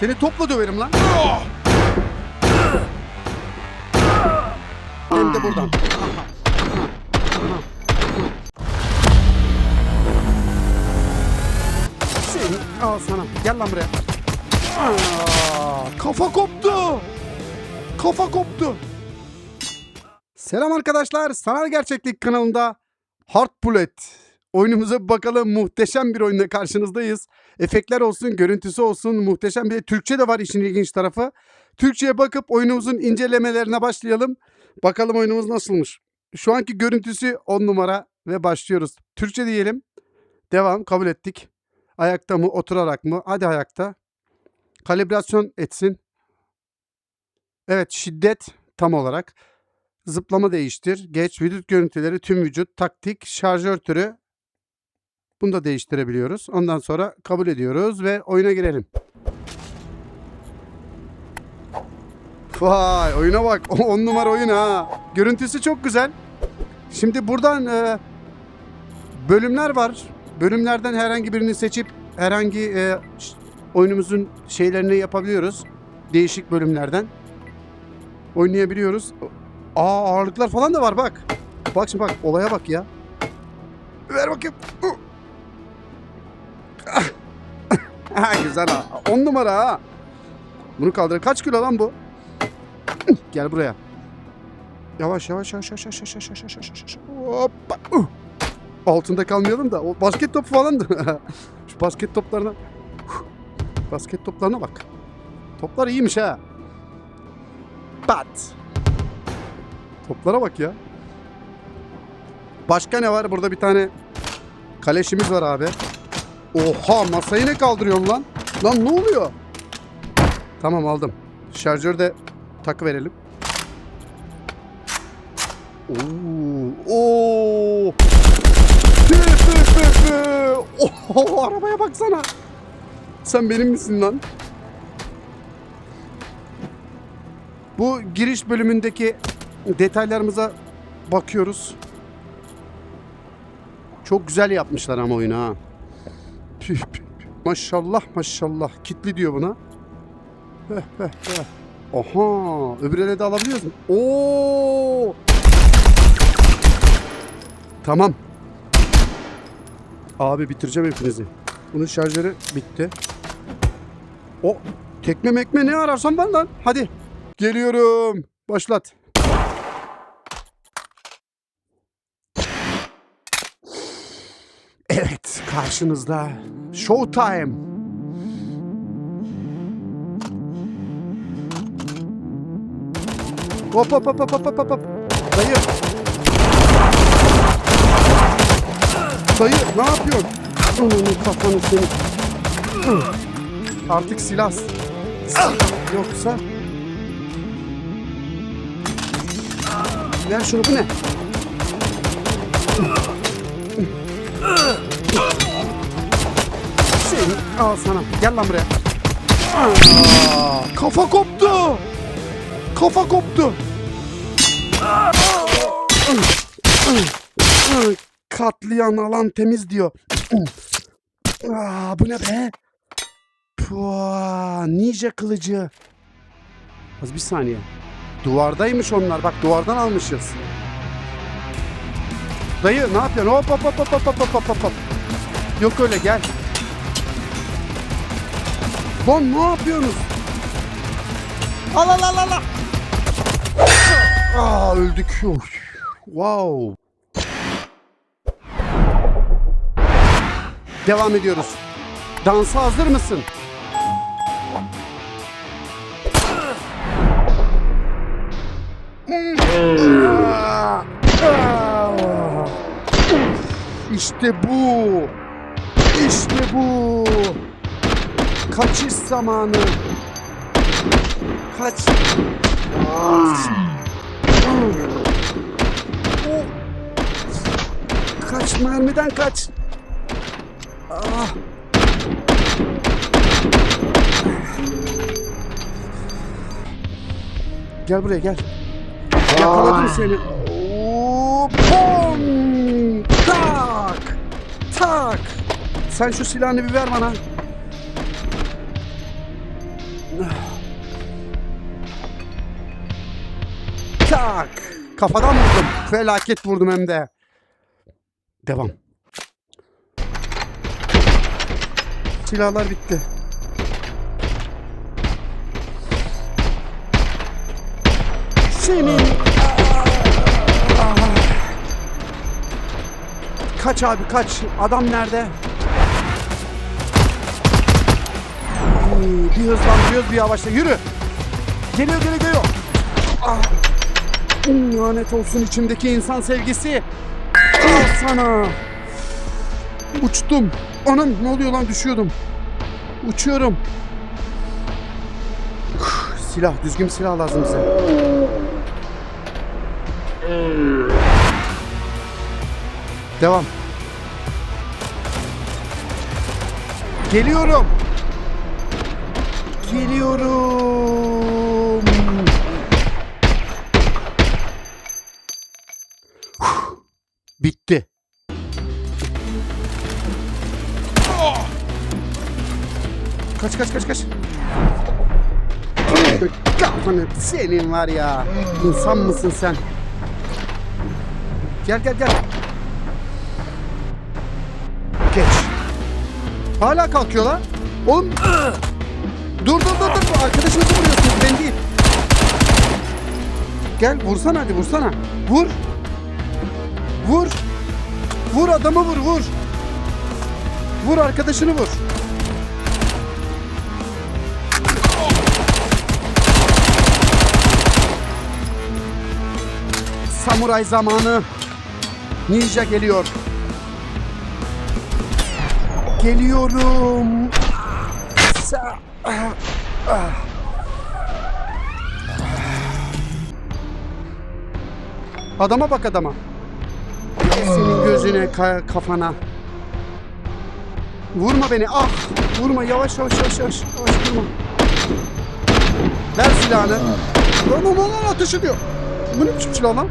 Seni topla döverim lan. Hem de buradan. Seni al sana. Gel lan buraya. Kafa koptu. Kafa koptu. Selam arkadaşlar. Sanal Gerçeklik kanalında Hard Bullet oyunumuza bir bakalım. Muhteşem bir oyunla karşınızdayız. Efektler olsun, görüntüsü olsun muhteşem bir Türkçe de var işin ilginç tarafı. Türkçe'ye bakıp oyunumuzun incelemelerine başlayalım. Bakalım oyunumuz nasılmış. Şu anki görüntüsü 10 numara ve başlıyoruz. Türkçe diyelim. Devam kabul ettik. Ayakta mı oturarak mı? Hadi ayakta. Kalibrasyon etsin. Evet şiddet tam olarak. Zıplama değiştir. Geç vücut görüntüleri tüm vücut. Taktik şarjör türü. Bunu da değiştirebiliyoruz. Ondan sonra kabul ediyoruz ve oyuna girelim. Vay oyuna bak. 10 numara oyun ha. Görüntüsü çok güzel. Şimdi buradan e, bölümler var. Bölümlerden herhangi birini seçip herhangi e, oyunumuzun şeylerini yapabiliyoruz. Değişik bölümlerden. Oynayabiliyoruz. Aa ağırlıklar falan da var bak. Bak şimdi bak olaya bak ya. Ver bakayım. ha güzel ha. 10 numara ha. Bunu kaldır. Kaç kilo lan bu? Gel buraya. Yavaş yavaş yavaş yavaş yavaş yavaş yavaş yavaş yavaş. Hoppa. Uh. Altında kalmayalım da o basket topu falan da. Şu basket toplarına. Huh. Basket toplarına bak. Toplar iyiymiş ha. Bat. Toplara bak ya. Başka ne var? Burada bir tane kaleşimiz var abi. Oha masayı ne kaldırıyorum lan? Lan ne oluyor? Tamam aldım. Şarjörü de takı verelim. Oo, oo. Oho, arabaya baksana. Sen benim misin lan? Bu giriş bölümündeki detaylarımıza bakıyoruz. Çok güzel yapmışlar ama oyunu ha. Maşallah maşallah. Kitli diyor buna. Heh, heh, heh. Aha, öbür ele de alabiliyoruz mu? Oo! Tamam. Abi bitireceğim hepinizi. Bunun şarjörü bitti. O tekme mekme ne ararsan ben lan. Hadi. Geliyorum. Başlat. Evet, karşınızda Showtime. Hop hop hop hop hop hop hop. Dayı. Dayı ne yapıyorsun? Onun kafanı seni. Artık silah. silah yoksa. Ver şunu bu ne? Seni al sana. Gel lan buraya. Aa, kafa koptu. Kafa koptu. Katlayan alan temiz diyor. Aa, bu ne be? Pua, ninja kılıcı. Az bir saniye. Duvardaymış onlar. Bak duvardan almışız. Dayı ne yapıyorsun? Hop hop hop hop hop hop hop hop. Yok öyle gel. Lan ne yapıyorsunuz? Al al al al. al. Aa öldük. Uf. Wow. Devam ediyoruz. Dansa hazır mısın? İşte bu. İşte bu. Kaçış zamanı. Kaç. O- Kaç mermiden kaç. Ah. Gel buraya gel. Yakaladım seni. Oo, Pom! Tak! Tak! Sen şu silahını bir ver bana. Kafadan vurdum. Felaket vurdum hem de. Devam. Silahlar bitti. Senin... Kaç abi kaç. Adam nerede? Bir hızlandırıyoruz bir yavaşla. Yürü. Geliyor geliyor geliyor. Ah. Lanet olsun içimdeki insan sevgisi. Al sana. Uçtum. Anam ne oluyor lan düşüyordum. Uçuyorum. Silah düzgün silah lazım bize. Devam. Geliyorum. Geliyorum. Kaç kaç kaç kaç. Kafanı senin var ya. İnsan mısın sen? Gel gel gel. Geç. Hala kalkıyorlar. Oğlum. Dur dur dur dur. Arkadaşınızı vuruyorsunuz ben değil. Gel vursana hadi vursana. Vur. Vur. Vur adamı vur vur. Vur arkadaşını vur. Samuray zamanı. Ninja geliyor. Geliyorum. Adama bak adama. Senin gözüne, ka- kafana. Vurma beni. Ah! Vurma. Yavaş yavaş yavaş yavaş. Yavaş vurma. Ver silahını. Lan lan lan ateş ediyor. Bu ne biçim silah lan?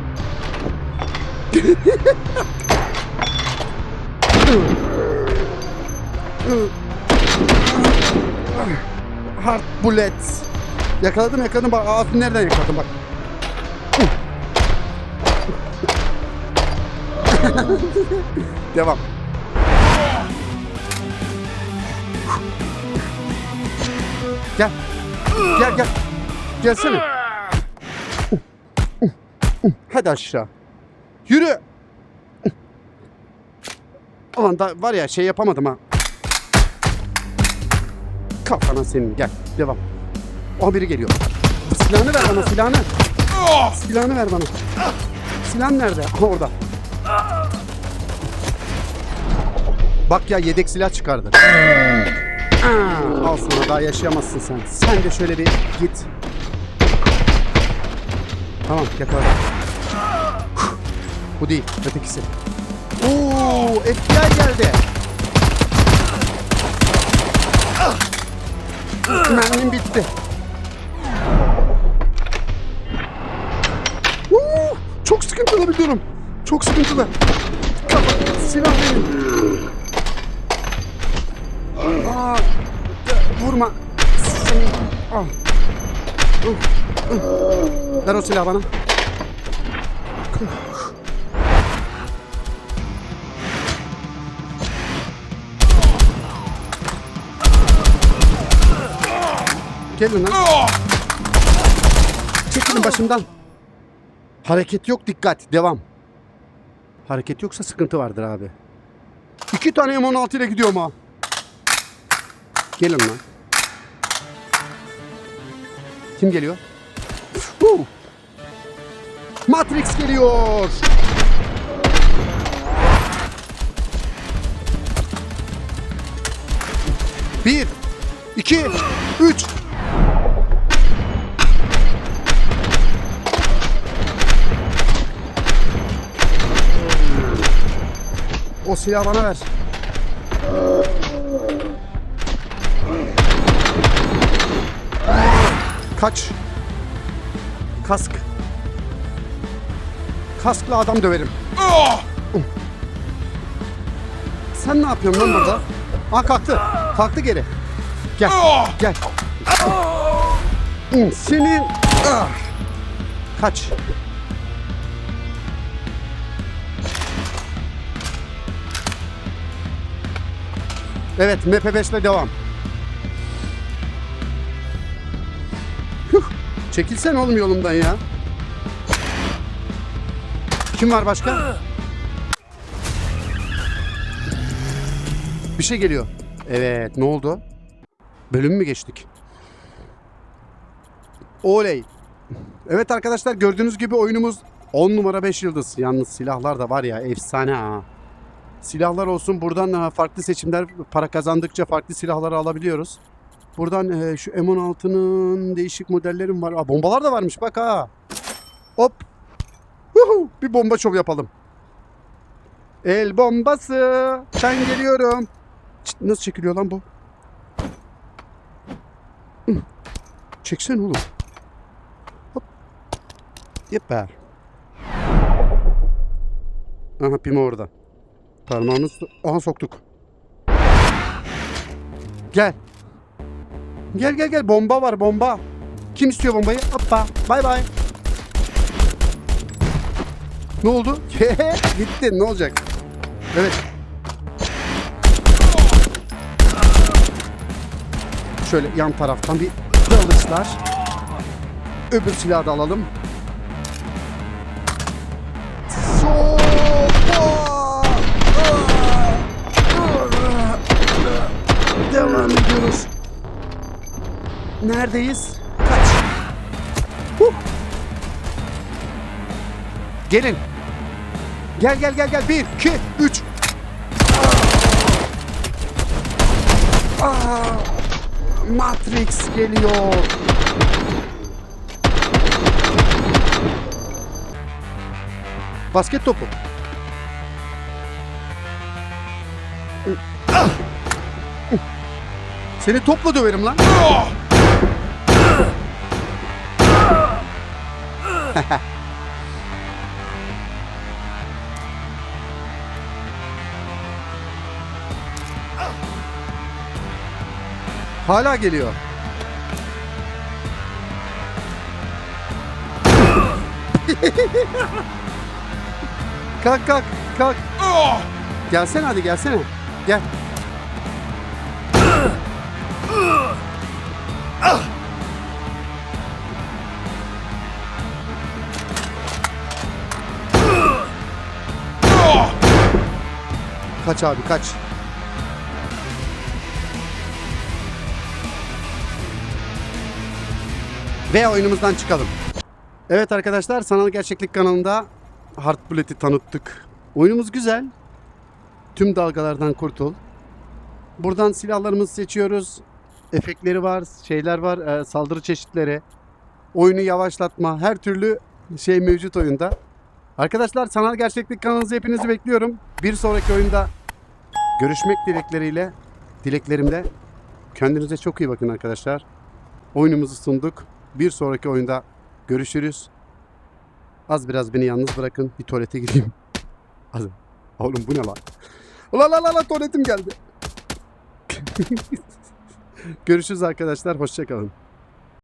Hard bullet. Yakaladım yakaladım bak ağzını nereden yakaladım bak. Devam. Gel. Gel gel. Gelsene. Hadi aşağı. Yürü. Ulan da var ya şey yapamadım ha. Kafana senin gel devam. O biri geliyor. Silahını ver bana silahını. Silahını ver bana. Silahın nerede? Aha orada. Bak ya yedek silah çıkardı. Al sana daha yaşayamazsın sen. Sen de şöyle bir git. Tamam yakaladım. Bu değil ötekisi. Oo, FBI geldi. Mermim bitti. Oo, çok sıkıntılı bir durum. Çok sıkıntılı. Kafa, silah verin. Aa, vurma. Seni. Al. Ver o silahı bana. Gelin lan. Çekilin başımdan. Hareket yok dikkat. Devam. Hareket yoksa sıkıntı vardır abi. İki tane M16 ile gidiyorum ha. Gelin lan. Kim geliyor? Huu. Matrix geliyor. Bir, iki, üç. O silahı bana ver. Kaç. Kask. Kaskla adam döverim. Sen ne yapıyorsun lan burada? Aa kalktı. Kalktı geri. Gel. Gel. Senin... Kaç. Evet MP5 ile devam. Çekilsen oğlum yolumdan ya. Kim var başka? Bir şey geliyor. Evet ne oldu? Bölüm mü geçtik? Oley. Evet arkadaşlar gördüğünüz gibi oyunumuz 10 numara 5 yıldız. Yalnız silahlar da var ya efsane ha. Silahlar olsun buradan e, farklı seçimler para kazandıkça farklı silahları alabiliyoruz. Buradan e, şu M16'nın değişik modellerim var. Aa, bombalar da varmış bak ha. Hop. Huhu, bir bomba şov yapalım. El bombası. Ben geliyorum. Çıt, Nasıl çekiliyor lan bu? Çeksen oğlum. Hop. Yeper. Aha pimi orada. Parmağını so- Aha soktuk. Gel. Gel gel gel bomba var bomba. Kim istiyor bombayı? Hoppa. Bay bay. Ne oldu? Gitti. Ne olacak? Evet. Şöyle yan taraftan bir dalışlar. Öbür silahı da alalım. Neredeyiz? Kaç. Huh. Gelin. Gel gel gel gel. Bir, iki, üç. Aa, Matrix geliyor. Basket topu. Seni topla döverim lan. Hala geliyor. kalk kalk kalk. Gelsene hadi gelsene. Gel. Kaç abi kaç. Ve oyunumuzdan çıkalım. Evet arkadaşlar Sanal Gerçeklik kanalında Hard Bullet'i tanıttık. Oyunumuz güzel. Tüm dalgalardan kurtul. Buradan silahlarımızı seçiyoruz. Efektleri var, şeyler var, e, saldırı çeşitleri. Oyunu yavaşlatma, her türlü şey mevcut oyunda. Arkadaşlar Sanal Gerçeklik kanalınızı hepinizi bekliyorum. Bir sonraki oyunda görüşmek dilekleriyle, dileklerimle. Kendinize çok iyi bakın arkadaşlar. Oyunumuzu sunduk. Bir sonraki oyunda görüşürüz. Az biraz beni yalnız bırakın. Bir tuvalete gireyim. Az. Oğlum bu ne lan? Ulan lan lan lan, tuvaletim geldi. Görüşürüz arkadaşlar. Hoşçakalın.